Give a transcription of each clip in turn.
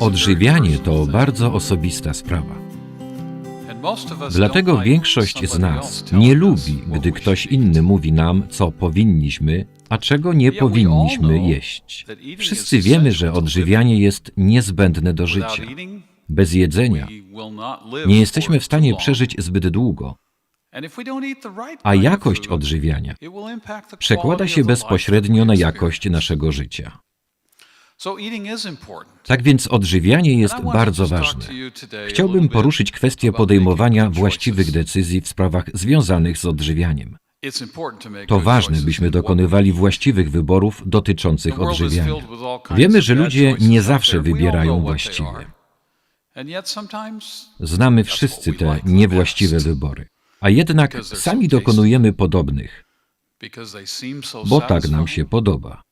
Odżywianie to bardzo osobista sprawa. Dlatego większość z nas nie lubi, gdy ktoś inny mówi nam, co powinniśmy, a czego nie powinniśmy jeść. Wszyscy wiemy, że odżywianie jest niezbędne do życia. Bez jedzenia nie jesteśmy w stanie przeżyć zbyt długo, a jakość odżywiania przekłada się bezpośrednio na jakość naszego życia. Tak więc odżywianie jest bardzo ważne. Chciałbym poruszyć kwestię podejmowania właściwych decyzji w sprawach związanych z odżywianiem. To ważne, byśmy dokonywali właściwych wyborów dotyczących odżywiania. Wiemy, że ludzie nie zawsze wybierają właściwie. Znamy wszyscy te niewłaściwe wybory, a jednak sami dokonujemy podobnych, bo tak nam się podoba.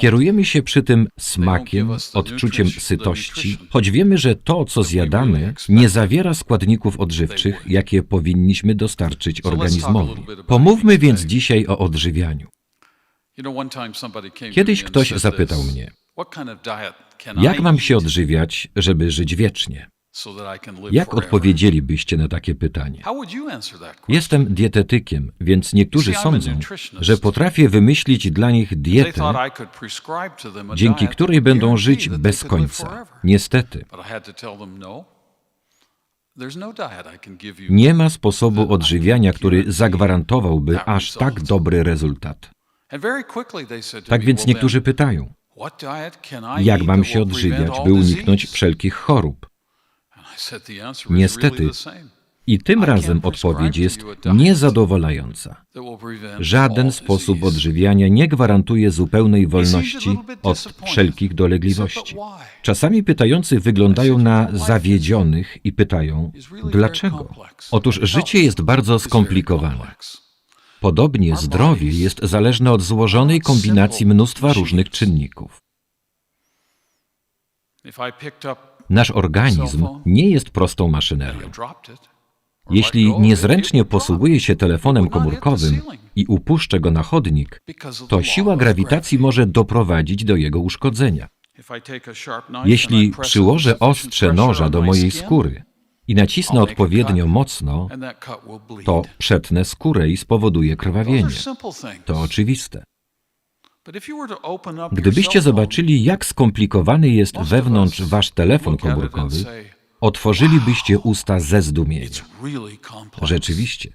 Kierujemy się przy tym smakiem, odczuciem sytości, choć wiemy, że to, co zjadamy, nie zawiera składników odżywczych, jakie powinniśmy dostarczyć organizmowi. Pomówmy więc dzisiaj o odżywianiu. Kiedyś ktoś zapytał mnie, jak mam się odżywiać, żeby żyć wiecznie? Jak odpowiedzielibyście na takie pytanie? Jestem dietetykiem, więc niektórzy sądzą, że potrafię wymyślić dla nich dietę, dzięki której będą żyć bez końca. Niestety, nie ma sposobu odżywiania, który zagwarantowałby aż tak dobry rezultat. Tak więc niektórzy pytają, jak mam się odżywiać, by uniknąć wszelkich chorób? Niestety, i tym razem odpowiedź jest niezadowalająca. Żaden sposób odżywiania nie gwarantuje zupełnej wolności od wszelkich dolegliwości. Czasami pytający wyglądają na zawiedzionych i pytają, dlaczego? Otóż życie jest bardzo skomplikowane. Podobnie zdrowie jest zależne od złożonej kombinacji mnóstwa różnych czynników. Nasz organizm nie jest prostą maszynerią. Jeśli niezręcznie posługuje się telefonem komórkowym i upuszczę go na chodnik, to siła grawitacji może doprowadzić do jego uszkodzenia. Jeśli przyłożę ostrze noża do mojej skóry i nacisnę odpowiednio mocno, to przetnę skórę i spowoduje krwawienie. To oczywiste. Gdybyście zobaczyli, jak skomplikowany jest wewnątrz wasz telefon komórkowy, otworzylibyście usta ze zdumienia. Rzeczywiście.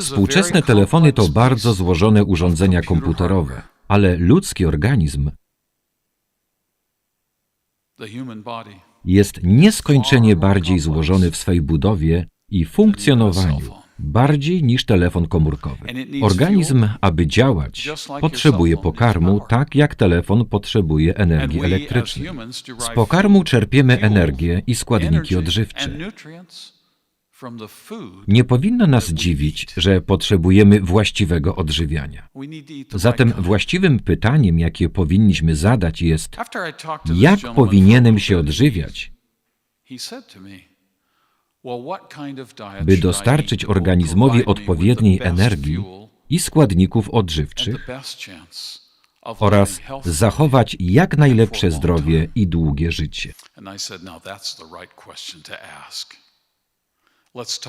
Współczesne telefony to bardzo złożone urządzenia komputerowe, ale ludzki organizm jest nieskończenie bardziej złożony w swej budowie i funkcjonowaniu bardziej niż telefon komórkowy. Organizm, aby działać, potrzebuje pokarmu, tak jak telefon potrzebuje energii elektrycznej. Z pokarmu czerpiemy energię i składniki odżywcze. Nie powinno nas dziwić, że potrzebujemy właściwego odżywiania. Zatem właściwym pytaniem, jakie powinniśmy zadać jest, jak powinienem się odżywiać, by dostarczyć organizmowi odpowiedniej energii i składników odżywczych oraz zachować jak najlepsze zdrowie i długie życie.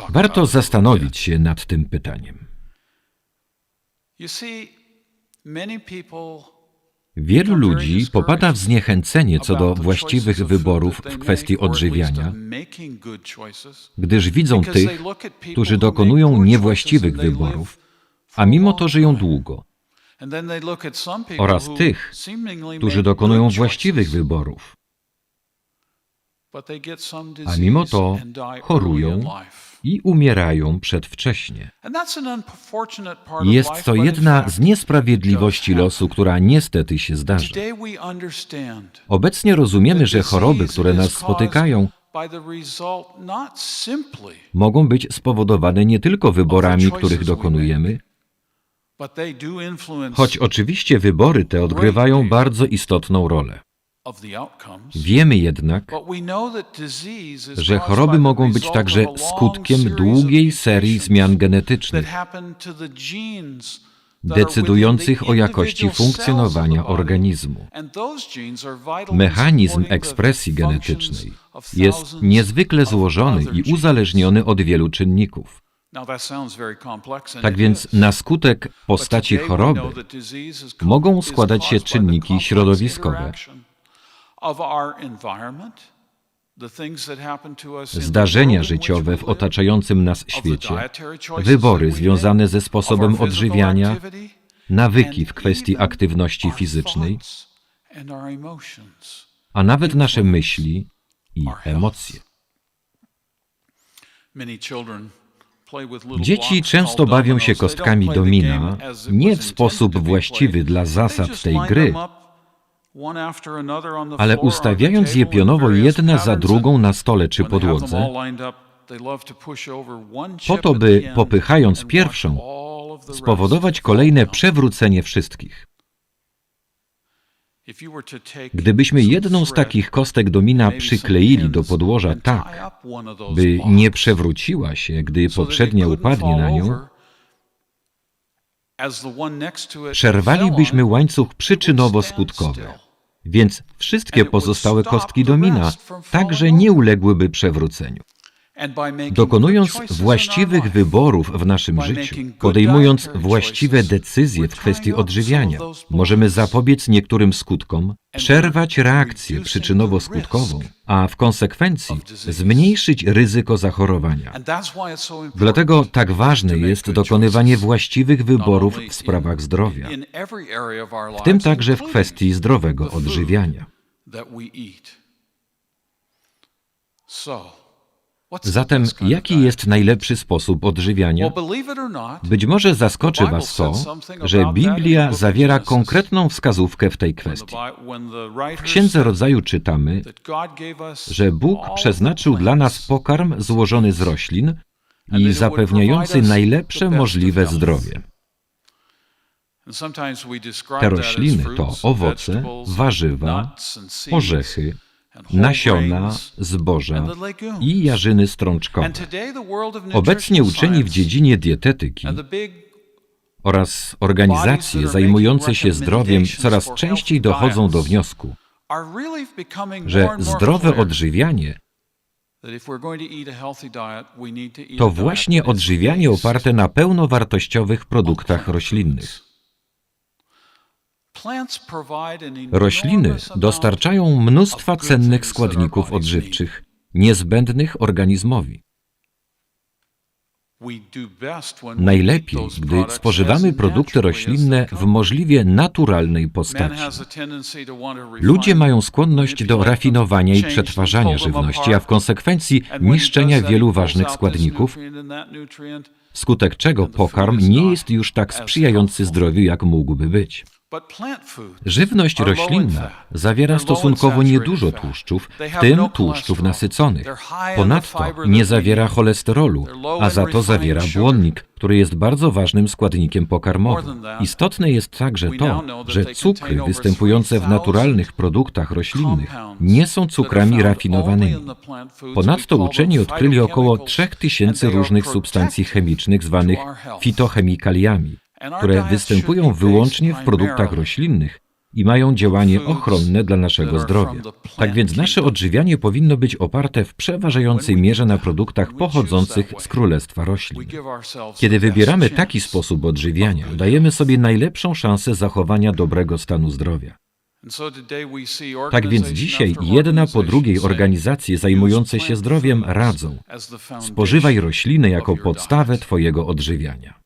Warto zastanowić się nad tym pytaniem. Wielu ludzi popada w zniechęcenie co do właściwych wyborów w kwestii odżywiania, gdyż widzą tych, którzy dokonują niewłaściwych wyborów, a mimo to żyją długo, oraz tych, którzy dokonują właściwych wyborów, a mimo to chorują i umierają przedwcześnie. Jest to jedna z niesprawiedliwości losu, która niestety się zdarza. Obecnie rozumiemy, że choroby, które nas spotykają, mogą być spowodowane nie tylko wyborami, których dokonujemy, choć oczywiście wybory te odgrywają bardzo istotną rolę. Wiemy jednak, że choroby mogą być także skutkiem długiej serii zmian genetycznych, decydujących o jakości funkcjonowania organizmu. Mechanizm ekspresji genetycznej jest niezwykle złożony i uzależniony od wielu czynników. Tak więc na skutek postaci choroby mogą składać się czynniki środowiskowe, zdarzenia życiowe w otaczającym nas świecie, wybory związane ze sposobem odżywiania, nawyki w kwestii aktywności fizycznej, a nawet nasze myśli i emocje. Dzieci często bawią się kostkami domina nie w sposób właściwy dla zasad tej gry, ale ustawiając je pionowo jedna za drugą na stole czy podłodze, po to, by popychając pierwszą, spowodować kolejne przewrócenie wszystkich. Gdybyśmy jedną z takich kostek domina przykleili do podłoża tak, by nie przewróciła się, gdy poprzednia upadnie na nią, przerwalibyśmy łańcuch przyczynowo-skutkowy. Więc wszystkie pozostałe kostki domina także nie uległyby przewróceniu. Dokonując właściwych wyborów w naszym życiu, podejmując właściwe decyzje w kwestii odżywiania, możemy zapobiec niektórym skutkom, przerwać reakcję przyczynowo-skutkową, a w konsekwencji zmniejszyć ryzyko zachorowania. Dlatego tak ważne jest dokonywanie właściwych wyborów w sprawach zdrowia, w tym także w kwestii zdrowego odżywiania. Zatem jaki jest najlepszy sposób odżywiania? Być może zaskoczy Was to, że Biblia zawiera konkretną wskazówkę w tej kwestii. W Księdze Rodzaju czytamy, że Bóg przeznaczył dla nas pokarm złożony z roślin i zapewniający najlepsze możliwe zdrowie. Te rośliny to owoce, warzywa, orzechy, nasiona, zboża i jarzyny strączkowe. Obecnie uczeni w dziedzinie dietetyki oraz organizacje zajmujące się zdrowiem coraz częściej dochodzą do wniosku, że zdrowe odżywianie to właśnie odżywianie oparte na pełnowartościowych produktach roślinnych. Rośliny dostarczają mnóstwa cennych składników odżywczych, niezbędnych organizmowi. Najlepiej, gdy spożywamy produkty roślinne w możliwie naturalnej postaci. Ludzie mają skłonność do rafinowania i przetwarzania żywności, a w konsekwencji niszczenia wielu ważnych składników, wskutek czego pokarm nie jest już tak sprzyjający zdrowiu, jak mógłby być. Żywność roślinna zawiera stosunkowo niedużo tłuszczów, w tym tłuszczów nasyconych. Ponadto nie zawiera cholesterolu, a za to zawiera błonnik, który jest bardzo ważnym składnikiem pokarmowym. Istotne jest także to, że cukry występujące w naturalnych produktach roślinnych nie są cukrami rafinowanymi. Ponadto uczeni odkryli około 3000 różnych substancji chemicznych zwanych fitochemikaliami które występują wyłącznie w produktach roślinnych i mają działanie ochronne dla naszego zdrowia. Tak więc nasze odżywianie powinno być oparte w przeważającej mierze na produktach pochodzących z królestwa roślin. Kiedy wybieramy taki sposób odżywiania, dajemy sobie najlepszą szansę zachowania dobrego stanu zdrowia. Tak więc dzisiaj jedna po drugiej organizacje zajmujące się zdrowiem radzą: spożywaj rośliny jako podstawę Twojego odżywiania.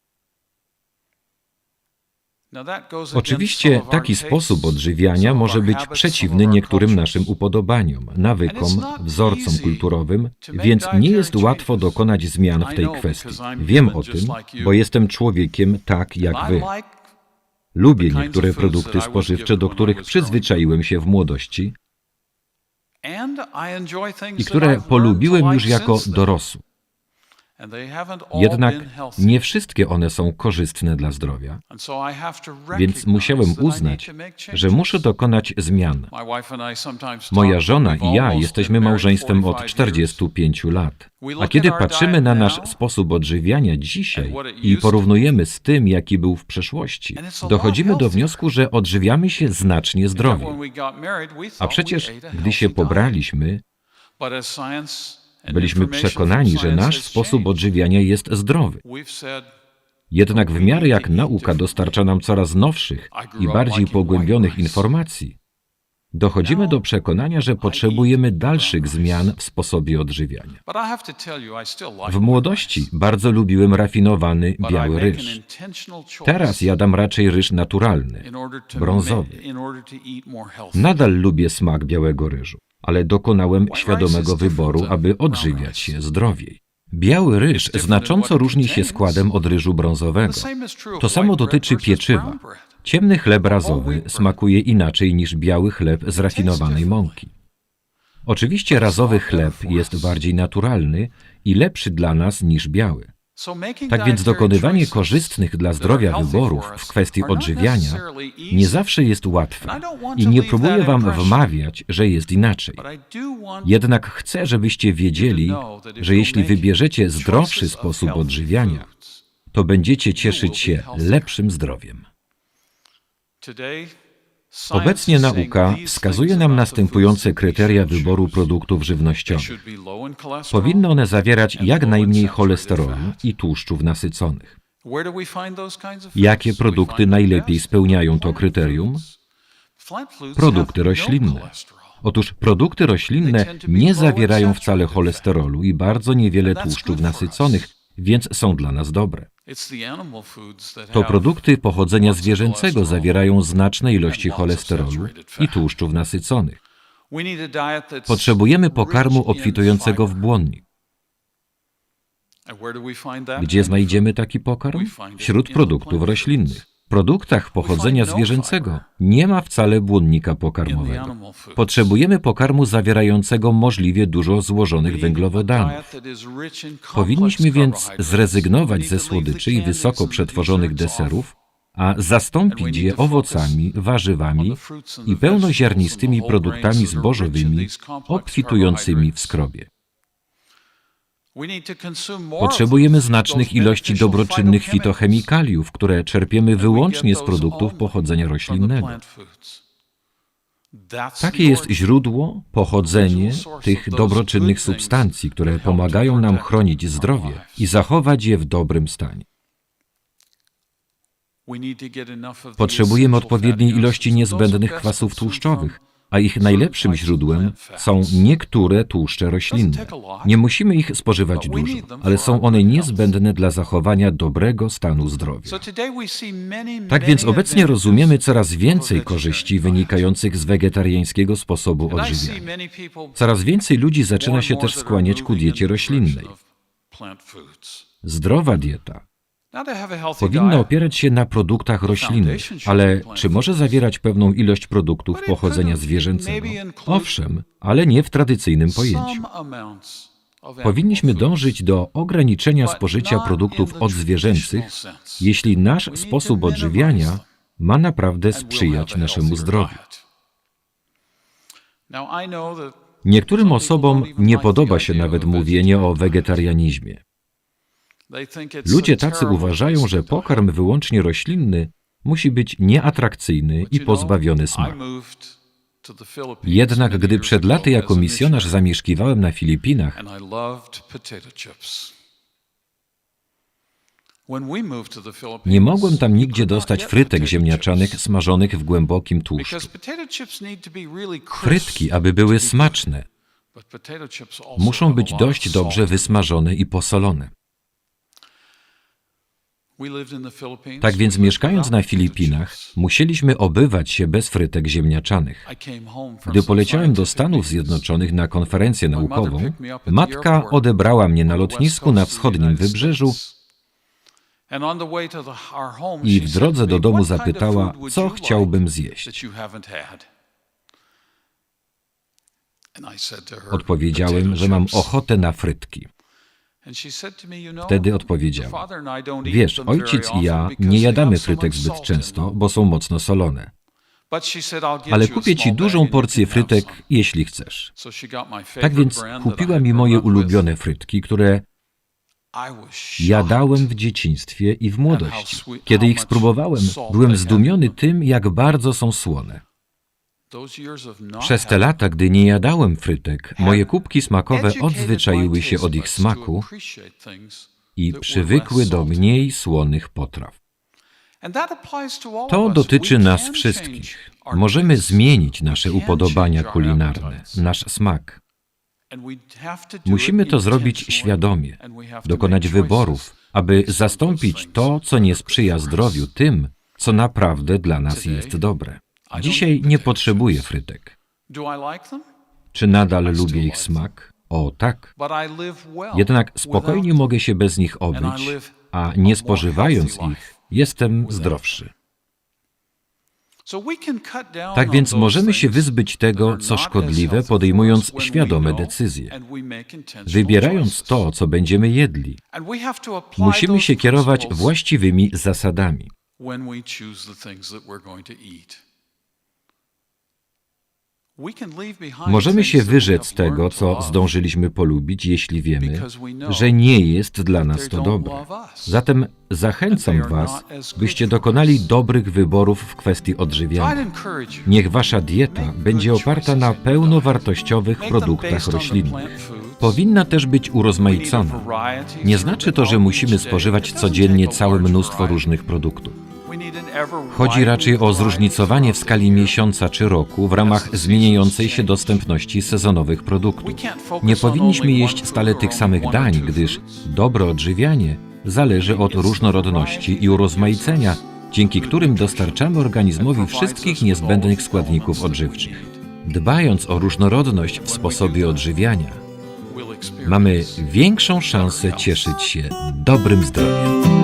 Oczywiście taki sposób odżywiania może być przeciwny niektórym naszym upodobaniom, nawykom, wzorcom kulturowym, więc nie jest łatwo dokonać zmian w tej kwestii. Wiem o tym, bo jestem człowiekiem tak jak wy. Lubię niektóre produkty spożywcze, do których przyzwyczaiłem się w młodości i które polubiłem już jako dorosły. Jednak nie wszystkie one są korzystne dla zdrowia, więc musiałem uznać, że muszę dokonać zmian. Moja żona i ja jesteśmy małżeństwem od 45 lat. A kiedy patrzymy na nasz sposób odżywiania dzisiaj i porównujemy z tym, jaki był w przeszłości, dochodzimy do wniosku, że odżywiamy się znacznie zdrowiej. A przecież, gdy się pobraliśmy, byliśmy przekonani, że nasz sposób odżywiania jest zdrowy. Jednak w miarę jak nauka dostarcza nam coraz nowszych i bardziej pogłębionych informacji, dochodzimy do przekonania, że potrzebujemy dalszych zmian w sposobie odżywiania. W młodości bardzo lubiłem rafinowany biały ryż. Teraz jadam raczej ryż naturalny, brązowy. Nadal lubię smak białego ryżu, ale dokonałem świadomego wyboru, aby odżywiać się zdrowiej. Biały ryż znacząco różni się składem od ryżu brązowego. To samo dotyczy pieczywa. Ciemny chleb razowy smakuje inaczej niż biały chleb z rafinowanej mąki. Oczywiście razowy chleb jest bardziej naturalny i lepszy dla nas niż biały. Tak więc dokonywanie korzystnych dla zdrowia wyborów w kwestii odżywiania nie zawsze jest łatwe i nie próbuję wam wmawiać, że jest inaczej. Jednak chcę, żebyście wiedzieli, że jeśli wybierzecie zdrowszy sposób odżywiania, to będziecie cieszyć się lepszym zdrowiem. Obecnie nauka wskazuje nam następujące kryteria wyboru produktów żywnościowych. Powinny one zawierać jak najmniej cholesterolu i tłuszczów nasyconych. Jakie produkty najlepiej spełniają to kryterium? Produkty roślinne. Otóż produkty roślinne nie zawierają wcale cholesterolu i bardzo niewiele tłuszczów nasyconych, więc są dla nas dobre. To produkty pochodzenia zwierzęcego zawierają znaczne ilości cholesterolu i tłuszczów nasyconych. Potrzebujemy pokarmu obfitującego w błonnik. Gdzie znajdziemy taki pokarm? Wśród produktów roślinnych. Produktach pochodzenia zwierzęcego nie ma wcale błonnika pokarmowego. Potrzebujemy pokarmu zawierającego możliwie dużo złożonych węglowodanów. Powinniśmy więc zrezygnować ze słodyczy i wysoko przetworzonych deserów, a zastąpić je owocami, warzywami i pełnoziarnistymi produktami zbożowymi obfitującymi w skrobie. Potrzebujemy znacznych ilości dobroczynnych fitochemikaliów, które czerpiemy wyłącznie z produktów pochodzenia roślinnego. Takie jest źródło, pochodzenie tych dobroczynnych substancji, które pomagają nam chronić zdrowie i zachować je w dobrym stanie. Potrzebujemy odpowiedniej ilości niezbędnych kwasów tłuszczowych, a ich najlepszym źródłem są niektóre tłuszcze roślinne. Nie musimy ich spożywać dużo, ale są one niezbędne dla zachowania dobrego stanu zdrowia. Tak więc obecnie rozumiemy coraz więcej korzyści wynikających z wegetariańskiego sposobu odżywiania. Coraz więcej ludzi zaczyna się też skłaniać ku diecie roślinnej. Zdrowa dieta powinna opierać się na produktach roślinnych, ale czy może zawierać pewną ilość produktów pochodzenia zwierzęcego? Owszem, ale nie w tradycyjnym pojęciu. Powinniśmy dążyć do ograniczenia spożycia produktów odzwierzęcych, jeśli nasz sposób odżywiania ma naprawdę sprzyjać naszemu zdrowiu. Niektórym osobom nie podoba się nawet mówienie o wegetarianizmie. Ludzie tacy uważają, że pokarm wyłącznie roślinny musi być nieatrakcyjny i pozbawiony smaku. Jednak gdy przed laty jako misjonarz zamieszkiwałem na Filipinach, nie mogłem tam nigdzie dostać frytek ziemniaczanych smażonych w głębokim tłuszczu. Frytki, aby były smaczne, muszą być dość dobrze wysmażone i posolone. Tak więc mieszkając na Filipinach, musieliśmy obywać się bez frytek ziemniaczanych. Gdy poleciałem do Stanów Zjednoczonych na konferencję naukową, matka odebrała mnie na lotnisku na wschodnim wybrzeżu i w drodze do domu zapytała, co chciałbym zjeść. Odpowiedziałem, że mam ochotę na frytki. Wtedy odpowiedziała: Wiesz, ojciec i ja nie jadamy frytek zbyt często, bo są mocno solone. Ale kupię ci dużą porcję frytek, jeśli chcesz. Tak więc kupiła mi moje ulubione frytki, które jadałem w dzieciństwie i w młodości. Kiedy ich spróbowałem, byłem zdumiony tym, jak bardzo są słone. Przez te lata, gdy nie jadałem frytek, moje kubki smakowe odzwyczaiły się od ich smaku i przywykły do mniej słonych potraw. To dotyczy nas wszystkich. Możemy zmienić nasze upodobania kulinarne, nasz smak. Musimy to zrobić świadomie, dokonać wyborów, aby zastąpić to, co nie sprzyja zdrowiu, tym, co naprawdę dla nas jest dobre. Dzisiaj nie potrzebuję frytek. Czy nadal lubię ich smak? O tak. Jednak spokojnie mogę się bez nich obyć, a nie spożywając ich, jestem zdrowszy. Tak więc możemy się wyzbyć tego, co szkodliwe, podejmując świadome decyzje. Wybierając to, co będziemy jedli, musimy się kierować właściwymi zasadami. Możemy się wyrzec tego, co zdążyliśmy polubić, jeśli wiemy, że nie jest dla nas to dobre. Zatem zachęcam Was, byście dokonali dobrych wyborów w kwestii odżywiania. Niech Wasza dieta będzie oparta na pełnowartościowych produktach roślinnych. Powinna też być urozmaicona. Nie znaczy to, że musimy spożywać codziennie całe mnóstwo różnych produktów. Chodzi raczej o zróżnicowanie w skali miesiąca czy roku w ramach zmieniającej się dostępności sezonowych produktów. Nie powinniśmy jeść stale tych samych dań, gdyż dobre odżywianie zależy od różnorodności i urozmaicenia, dzięki którym dostarczamy organizmowi wszystkich niezbędnych składników odżywczych. Dbając o różnorodność w sposobie odżywiania, mamy większą szansę cieszyć się dobrym zdrowiem.